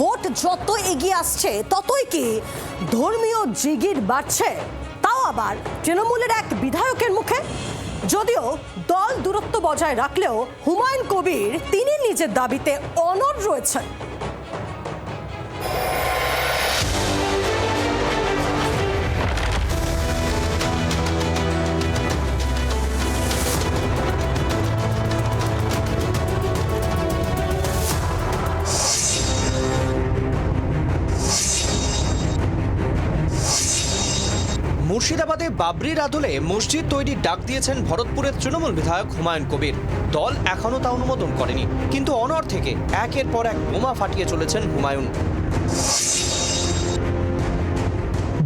Vote যত এগিয়ে আসছে, ততই কি ধর্মীয় জিগির বাড়ছে। তাও আবার তৃণমূলের এক বিধায়কের মুখে? যদিও দল দূরত্ব বজায় রাখলেও হুমায়ুন কবির তিনি নিজের দাবিতে অনড় রয়েছেন। মুর্শিদাবাদে বাবরির আদলে মসজিদ তৈরির ডাক দিয়েছেন ভরতপুরের তৃণমূল বিধায়ক হুমায়ুন কবির। দল এখনও তা অনুমোদন করেনি, কিন্তু অনর থেকে একের পর এক বোমা ফাটিয়ে চলেছেন হুমায়ুন।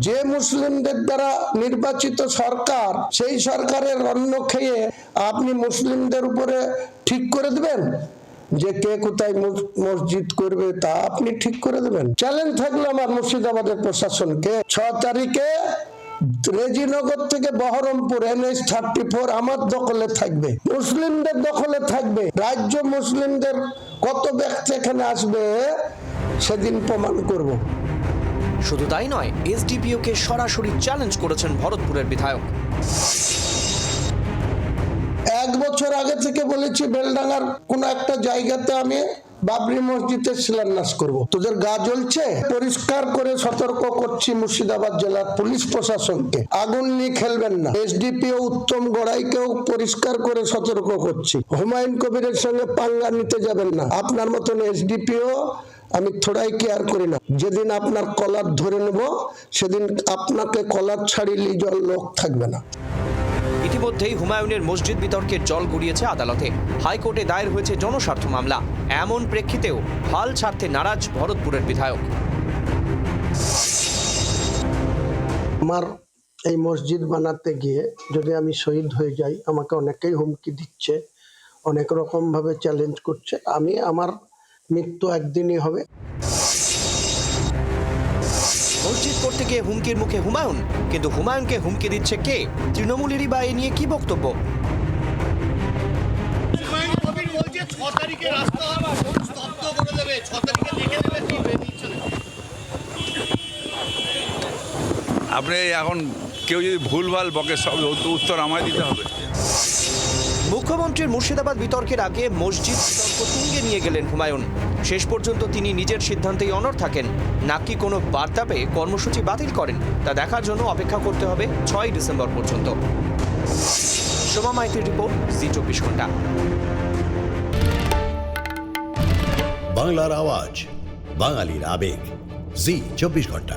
যে মুসলিমদের দ্বারা নির্বাচিত সরকার, সেই সরকারের অন্ন খেয়ে আপনি মুসলিমদের উপরে ঠিক করে দেবেন? যে কে কোথায় মসজিদ করবে তা আপনি ঠিক করে দেবেন। চ্যালেঞ্জ থাকল আমার মুর্শিদাবাদের প্রশাসনকে। ছ তারিখে রেজিনগর থেকে বহরমপুর এনএস থার্টি ফোর আমার দখলে থাকবে। মুসলিমদের দখলে থাকবে। রাজ্য মুসলিমদের কত ব্যক্তি এখানে আসবে সেদিন প্রমাণ করব। শুধু তাই নয় এসডিপিওকে সরাসরি চ্যালেঞ্জ করেছেন ভরতপুরের বিধায়ক। এক বছর আগে থেকে বলেছি বেলডাঙ্গার কোন একটা জায়গাতে আমি বাবরি মসজিদের শিলান্যাস করব। তোদের গা জ্বলছে? পরিষ্কার করে সতর্ক করছি মুর্শিদাবাদ জেলার পুলিশ প্রশাসনকে। আগুন নিয়ে খেলবেন না। এসডিপিও উত্তম গড়াইকেও পরিষ্কার করে সতর্ক করছি। হুমায়ুন কবিরের সঙ্গে পাঙ্গা নিতে যাবেন না। আপনার মতন এসডিপিও আমি থোড়াই কেয়ার করি না। যেদিন আপনার কলার ধরে নেব, সেদিন আপনাকে কলার ছাড়িয়ে লিজল লোক থাকবে না। ইতিমধ্যেই হুমায়ুনের মসজিদ বিতর্কের জল গড়িয়েছে আদালতে। হাইকোর্টে দায়ের হয়েছে জনস্বার্থ মামলা। এমন প্রেক্ষিতেও হাল ছাড়তে নারাজ ভরতপুরের বিধায়ক। আমার এই মসজিদ বানাতে গিয়ে যদি আমি শহীদ হয়ে যাই, আমাকে অনেকেই হুমকি দিচ্ছে, অনেক রকম ভাবে চ্যালেঞ্জ করছে। আমি, আমার মৃত্যু একদিনই হবে। মসজিদ করতে গিয়ে হুমকির মুখে হুমায়ুন কিন্তু হুমায়ুনকে হুমকি দিচ্ছে কে? তৃণমূলেরই বা এ নিয়ে কি বক্তব্য? ছ তারিখে রাস্তা স্তব্ধ করে দেবে ছ তারিখে লিখে দেবে কি বেরিয়েছে না। আপনি এখন কেউ যদি ভুলভাল বকে সব উত্তর আমায় দিতে হবে। মুখ্যমন্ত্রীর মুর্শিদাবাদ বিতর্কের আগে মসজিদ তুঙ্গে নিয়ে গেলেন হুমায়ুন। শেষ পর্যন্ত তিনি নিজের সিদ্ধান্তেই অনড় থাকেন। নাকি কোনো বার্তা পেয়ে কর্মসূচি বাতিল করেন, তা দেখার জন্য অপেক্ষা করতে হবে ছয় ডিসেম্বর পর্যন্ত। সোমা মাইতির রিপোর্ট, জি চব্বিশ ঘণ্টা। বাংলার আওয়াজ, বাঙালির আবেগ, জি চব্বিশ ঘণ্টা।